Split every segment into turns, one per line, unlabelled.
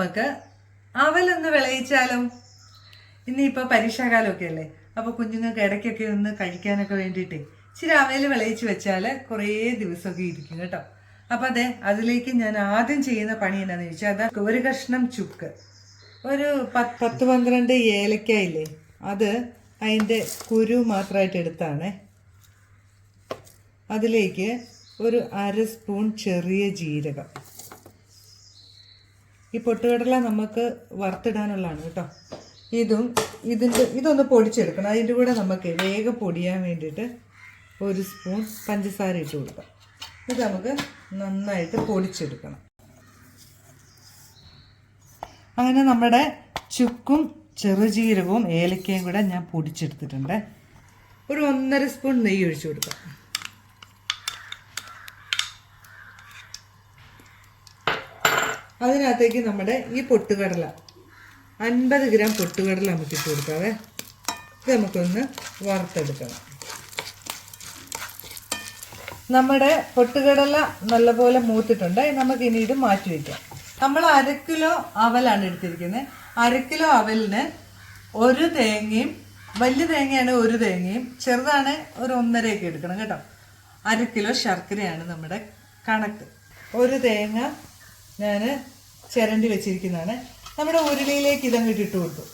നമുക്ക് അവലൊന്ന് വിളയിച്ചാലും ഇനിയിപ്പോൾ പരീക്ഷാകാലമൊക്കെ അല്ലേ അപ്പോൾ കുഞ്ഞുങ്ങൾക്ക് ഇടയ്ക്കൊക്കെ ഒന്ന് കഴിക്കാനൊക്കെ വേണ്ടിയിട്ട് ഇച്ചിരി അവൽ വിളയിച്ച് വെച്ചാൽ കുറേ ദിവസമൊക്കെ ഇരിക്കും കേട്ടോ. അപ്പം അതെ അതിലേക്ക് ഞാൻ ആദ്യം ചെയ്യുന്ന പണി എന്നാന്ന് ചോദിച്ചാൽ അത് ഒരു കഷ്ണം ചുക്ക്. ഒരു പത്ത് പന്ത്രണ്ട് ഏലക്കായില്ലേ? അത് അതിന്റെ കുരു മാത്രമായിട്ട് എടുത്താണേ. അതിലേക്ക് ഒരു അര സ്പൂൺ ചെറിയ ജീരകം. ഈ പൊട്ടുകടല നമുക്ക് വറുത്തിടാനുള്ളതാണ് കേട്ടോ. ഇതും ഇതിന്റെ ഇതൊന്ന് പൊടിച്ചെടുക്കണം. അതിന്റെ കൂടെ നമുക്ക് വേഗം പൊടിയാൻ വേണ്ടിയിട്ട് ഒരു സ്പൂൺ പഞ്ചസാര ഇട്ട് കൊടുക്കാം. ഇത് നമുക്ക് നന്നായിട്ട് പൊടിച്ചെടുക്കണം. അങ്ങനെ നമ്മുടെ ചുക്കും ചെറുജീരകവും ഏലക്കയും കൂടെ ഞാൻ പൊടിച്ചെടുത്തിട്ടുണ്ട്. ഒരു ഒന്നര സ്പൂൺ നെയ്യ് ഒഴിച്ചു കൊടുക്കാം. അതിനകത്തേക്ക് നമ്മുടെ ഈ പൊട്ടുകടല. അൻപത് ഗ്രാം പൊട്ടുകടല നമുക്ക് ഇട്ട് കൊടുക്കാവേ. ഇത് നമുക്കൊന്ന് വറുത്തെടുക്കണം. നമ്മുടെ പൊട്ടുകടല നല്ലപോലെ മൂത്തിട്ടുണ്ട്. നമുക്ക് ഇനി ഇത് മാറ്റി വയ്ക്കാം. നമ്മൾ അര കിലോ അവലാണ് എടുത്തിരിക്കുന്നത്. അര കിലോ അവലിന് ഒരു തേങ്ങയും വലിയ തേങ്ങയാണ് ഒരു തേങ്ങയും ചെറുതാണ് ഒരു ഒന്നരയൊക്കെ എടുക്കണം കേട്ടോ. അര കിലോ ശർക്കരയാണ് നമ്മുടെ കണക്ക്. ഒരു തേങ്ങ ഞാൻ ചിരണ്ടി വെച്ചിരിക്കുന്നതാണ്. നമ്മുടെ ഉരുളിയിലേക്ക് ഇതങ്ങോട്ട് ഇട്ട് കൊടുത്തു.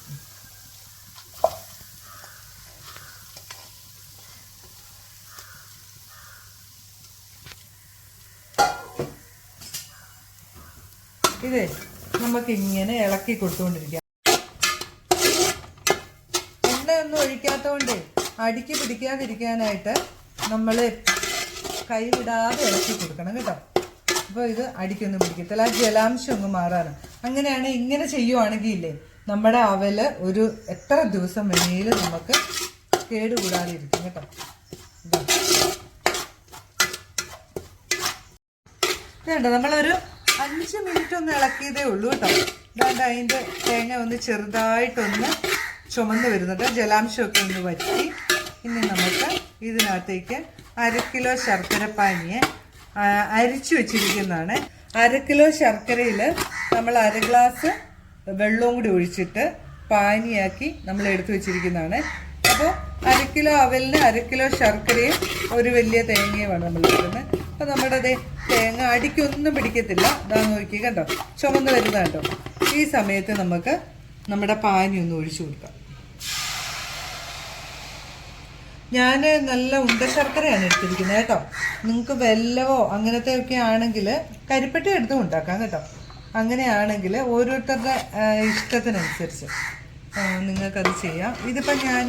ഇതേ നമുക്ക് ഇങ്ങനെ ഇളക്കി കൊടുത്തുകൊണ്ടിരിക്കാം. എണ്ണയൊന്നും ഒഴിക്കാത്തതുകൊണ്ട് അടിക്ക് പിടിക്കാതിരിക്കാനായിട്ട് നമ്മൾ കൈവിടാതെ ഇളക്കി കൊടുക്കണം കേട്ടോ. അപ്പോൾ ഇത് അടിക്കൊന്നും പിടിക്കത്തില്ല. ആ ജലാംശം ഒന്ന് മാറാനും. അങ്ങനെയാണ് ഇങ്ങനെ ചെയ്യുവാണെങ്കിൽ ഇല്ലേ നമ്മുടെ അവൽ ഒരു എത്ര ദിവസം വേണേലും നമുക്ക് കേടുകൂടാതെ ഇരിക്കും കേട്ടോ വേണ്ട നമ്മളൊരു അഞ്ച് മിനിറ്റ് ഒന്ന് ഇളക്കിയതേ ഉള്ളൂ കേട്ടോ. ഇതാണ്ട് അതിന്റെ തേങ്ങ ഒന്ന് ചെറുതായിട്ടൊന്ന് ചുമന്ന് വരുന്നുണ്ട്. ജലാംശമൊക്കെ ഒന്ന് വറ്റി. ഇനി നമുക്ക് ഇതിനകത്തേക്ക് അര കിലോ ശർക്കര പാനിയെ ആ, അരിച്ചു വെച്ചിരിക്കുന്നതാണ്. അര കിലോ ശർക്കരയിൽ നമ്മൾ അര ഗ്ലാസ് വെള്ളവും കൂടി ഒഴിച്ചിട്ട് പാനിയാക്കി നമ്മൾ എടുത്തു വെച്ചിരിക്കുന്നതാണ്. അപ്പോൾ അര കിലോ അവലിന് അര കിലോ ശർക്കരയും ഒരു വലിയ തേങ്ങയുമാണ് നമ്മൾ എടുക്കുന്നത് അപ്പോൾ നമ്മുടെ അതേ തേങ്ങ അടിക്കൊന്നും പിടിക്കത്തില്ല. ഇതാ നോക്കി കണ്ടോ? ചുമന്ന് വരുന്ന കേട്ടോ ഈ സമയത്ത് നമുക്ക് നമ്മുടെ പാനി ഒന്ന് ഒഴിച്ചു കൊടുക്കാം. ഞാൻ നല്ല ഉണ്ട ശർക്കരയാണ് എടുത്തിരിക്കുന്നത് കേട്ടോ. നിങ്ങൾക്ക് വെല്ലവോ അങ്ങനത്തെ ഒക്കെ ആണെങ്കിൽ കരിപ്പെട്ടി എടുത്തും ഉണ്ടാക്കാം കേട്ടോ. അങ്ങനെയാണെങ്കിൽ ഓരോരുത്തരുടെ ഇഷ്ടത്തിനനുസരിച്ച് നിങ്ങൾക്കത് ചെയ്യാം. ഇതിപ്പോൾ ഞാൻ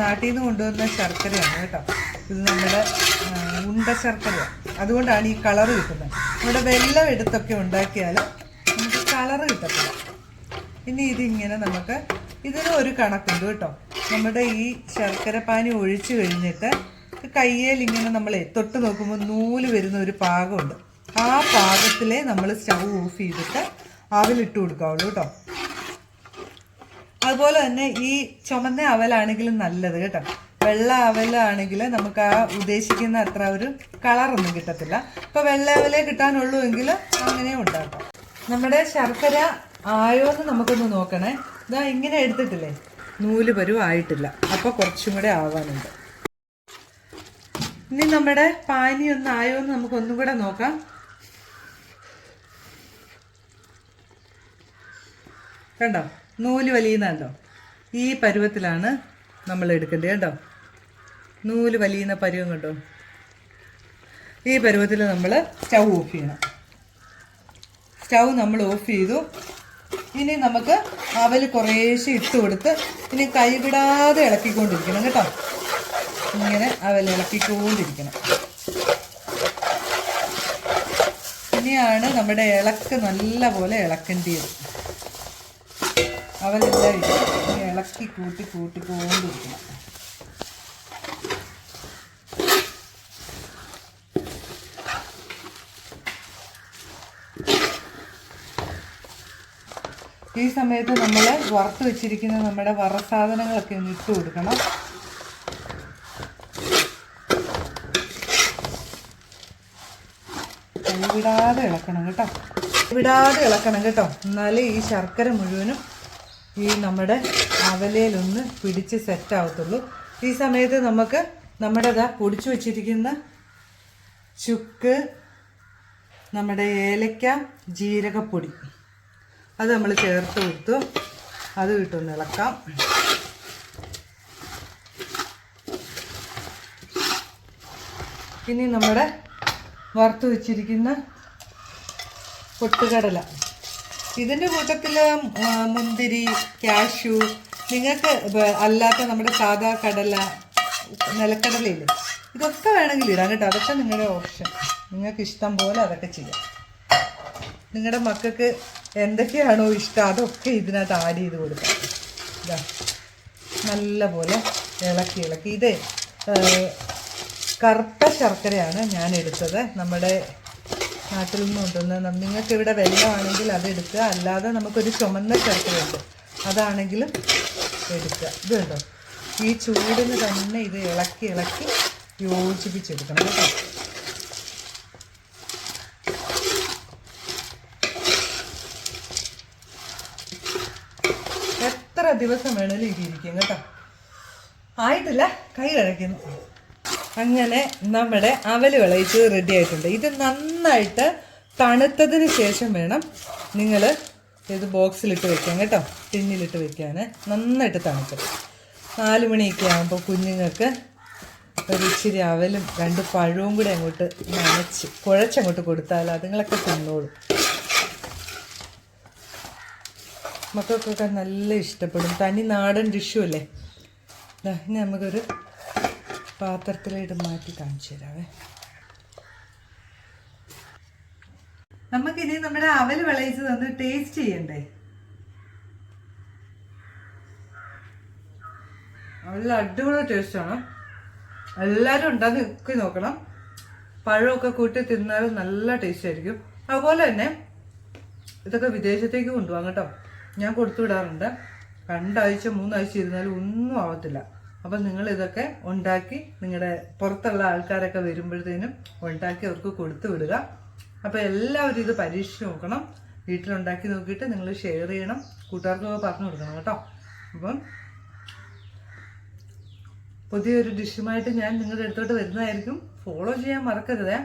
നാട്ടിൽ നിന്ന് കൊണ്ടുവന്ന ശർക്കരയാണ് കേട്ടോ. ഇത് നമ്മുടെ ഉണ്ട ശർക്കര. അതുകൊണ്ടാണ് ഈ കളർ കിട്ടുന്നത്. ഇവിടെ വെല്ലം എടുത്തൊക്കെ ഉണ്ടാക്കിയാൽ നമുക്ക് കളർ കിട്ടത്തില്ല. ഇനി ഇതിങ്ങനെ നമുക്ക് ഇതിന് ഒരു കണക്കുണ്ട് കേട്ടോ. നമ്മുടെ ഈ ശർക്കര പാനി ഒഴിച്ചു കഴിഞ്ഞിട്ട് കയ്യേൽ ഇങ്ങനെ നമ്മൾ തൊട്ട് നോക്കുമ്പോൾ നൂൽ വരുന്ന ഒരു പാകമുണ്ട്. ആ പാകത്തിലെ നമ്മൾ സ്റ്റൗ ഓഫ് ചെയ്തിട്ട് അവലിട്ട് കൊടുക്കാവുള്ളൂ കേട്ടോ. അതുപോലെ തന്നെ ഈ ചുമന്ന അവലാണെങ്കിലും നല്ലത് കേട്ടോ. വെള്ള അവലാണെങ്കിൽ നമുക്ക് ആ ഉദ്ദേശിക്കുന്ന അത്ര ഒരു കളറൊന്നും കിട്ടത്തില്ല. അപ്പോൾ വെള്ള അവലേ കിട്ടാനുള്ളൂ എങ്കിൽ അങ്ങനെ ഉണ്ടാക്കാം. നമ്മുടെ ശർക്കര ആയോന്ന് നമുക്കൊന്ന് നോക്കണേ. ഇതാ ഇങ്ങനെ എടുത്തിട്ടില്ലേ? നൂൽ പരുവ ആയിട്ടില്ല അപ്പോൾ കുറച്ചും കൂടെ ആവാനുണ്ട്. ഇനി നമ്മുടെ പാനി ഒന്ന് ആയോ എന്ന് നമുക്ക് ഒന്നും കൂടെ നോക്കാം. കണ്ടോ? നൂൽ വലിയുന്നുണ്ടോ ഈ പരുവത്തിലാണ് നമ്മൾ എടുക്കേണ്ടത് കേട്ടോ നൂൽ വലിയുന്ന പരുവം കണ്ടോ? ഈ പരുവത്തിൽ നമ്മൾ സ്റ്റൗ ഓഫ് ചെയ്യണം. സ്റ്റൗ നമ്മൾ ഓഫ് ചെയ്തു. ഇനി നമുക്ക് അവൽ കുറേശ്ശെ ഇട്ട് കൊടുത്ത് ഇനി കൈവിടാതെ ഇളക്കിക്കൊണ്ടിരിക്കണം കേട്ടോ. ഇങ്ങനെ അവൽ ഇളക്കിക്കൊണ്ടിരിക്കണം. ഇനിയാണ് നമ്മുടെ ഇളക്ക് നല്ല പോലെ ഇളക്കേണ്ടത് അവലെല്ലാം ഇളക്കി കൂട്ടി കൂട്ടി കൂട്ടിക്കൊണ്ടിരിക്കണം ഈ സമയത്ത് നമ്മൾ വറുത്ത് വെച്ചിരിക്കുന്ന നമ്മുടെ വറ സാധനങ്ങളൊക്കെ ഒന്ന് ഇട്ട് കൊടുക്കണം. കൈവിടാതെ ഇളക്കണം കേട്ടോ. വിടാതെ ഇളക്കണം കേട്ടോ. എന്നാലേ ഈ ശർക്കര മുഴുവനും ഈ നമ്മുടെ അവലയിലൊന്ന് പിടിച്ച് സെറ്റ് ആവത്തുള്ളൂ. ഈ സമയത്ത് നമുക്ക് നമ്മുടെ ഇതാ പൊടിച്ചു വച്ചിരിക്കുന്ന ചുക്ക് നമ്മുടെ ഏലക്ക ജീരകപ്പൊടി. അത് നമ്മൾ ചേർത്ത് കൊടുത്തു. അത് ഇട്ടൊന്ന് ഇളക്കാം. ഇനി നമ്മുടെ വറുത്ത് വെച്ചിരിക്കുന്ന പൊട്ടുകടല. ഇതിന്റെ കൂട്ടത്തിൽ മുന്തിരി കാഷ്യൂ നിങ്ങൾക്ക് അല്ലാത്ത നമ്മുടെ സാധാ കടല നിലക്കടലയില്ലേ? ഇതൊക്കെ വേണമെങ്കിൽ ഇടാം കേട്ടോ. അതൊക്കെ നിങ്ങളുടെ ഓപ്ഷൻ. നിങ്ങൾക്ക് ഇഷ്ടം പോലെ അതൊക്കെ ചെയ്യാം. നിങ്ങളുടെ മക്കൾക്ക് എന്തൊക്കെയാണോ ഇഷ്ടം അതൊക്കെ ഇതിനകത്ത് ആഡ് ചെയ്ത് കൊടുക്കാം. ഇതാ നല്ല പോലെ ഇളക്കി ഇളക്കി. ഇത് കറുത്ത ശർക്കരയാണ് ഞാൻ എടുത്തത്. നമ്മുടെ നാട്ടിൽ നിന്ന് കൊണ്ടുവന്ന നിങ്ങൾക്ക് ഇവിടെ വെള്ളമാണെങ്കിൽ അത് എടുക്കുക. അല്ലാതെ നമുക്കൊരു ചുമന്ന ശർക്കര ശർക്കരയുണ്ട് അതാണെങ്കിലും എടുക്കുക. ഇത് ഈ ചൂടിന് തന്നെ ഇത് ഇളക്കി ഇളക്കി യോജിപ്പിച്ചെടുക്കണം കേട്ടോ എത്ര ദിവസം വേണേലും ഇതിരിക്കും കേട്ടോ. ആയിട്ടില്ല കൈ കഴിക്കുന്നു അങ്ങനെ നമ്മുടെ അവൽ വിളയിച്ച് റെഡി ആയിട്ടുണ്ട്. ഇത് നന്നായിട്ട് തണുത്തതിന് ശേഷം വേണം നിങ്ങൾ ഇത് ബോക്സിലിട്ട് വെക്കാൻ കേട്ടോ. ടിന്നിലിട്ട് വെക്കാൻ നന്നായിട്ട് തണുത്തത് നാല് മണിയൊക്കെ ആകുമ്പോൾ കുഞ്ഞുങ്ങൾക്ക് ഒരു ഇച്ചിരി അവലും രണ്ട് പഴവും കൂടെ അങ്ങോട്ട് നനച്ച് കുഴച്ചങ്ങോട്ട് കൊടുത്താൽ അതുങ്ങളൊക്കെ തിന്നോളും. മക്കൾക്കൊക്കെ നല്ല ഇഷ്ടപ്പെടും. തനി നാടൻ ഡിഷു അല്ലേ? ഇനി നമുക്കൊരു പാത്രത്തിലിട്ട് മാറ്റി കാണിച്ചു തരാവേ. നമുക്കിനി നമ്മുടെ അവൽ വിളയിച്ച് തന്ന് ടേസ്റ്റ് ചെയ്യണ്ടേ? നല്ല അടിപൊളി ടേസ്റ്റാണ് എല്ലാവരും ഉണ്ടാക്കി ഒക്കെ നോക്കണം. പഴമൊക്കെ കൂട്ടി തിന്നാലും നല്ല ടേസ്റ്റ് ആയിരിക്കും. അതുപോലെ തന്നെ ഇതൊക്കെ വിദേശത്തേക്ക് കൊണ്ടുപോകാം കേട്ടോ. ഞാൻ കൊടുത്തു വിടാറുണ്ട് രണ്ടാഴ്ച മൂന്നാഴ്ച ഇരുന്നാൽ ഒന്നും ആവത്തില്ല. അപ്പം നിങ്ങൾ ഇതൊക്കെ ഉണ്ടാക്കി നിങ്ങളുടെ പുറത്തുള്ള ആൾക്കാരൊക്കെ വരുമ്പോഴത്തേനും ഉണ്ടാക്കി അവർക്ക് കൊടുത്തു വിടുക അപ്പോൾ എല്ലാവരും ഇത് പരീക്ഷിച്ച് നോക്കണം. വീട്ടിലുണ്ടാക്കി നോക്കിയിട്ട് നിങ്ങൾ ഷെയർ ചെയ്യണം. കൂട്ടുകാർക്കൊക്കെ പറഞ്ഞു കൊടുക്കണം കേട്ടോ. അപ്പം പുതിയൊരു ഡിഷുമായിട്ട് ഞാൻ നിങ്ങളുടെ അടുത്തോട്ട് വരുന്നതായിരിക്കും. ഫോളോ ചെയ്യാൻ മറക്കരുതേ.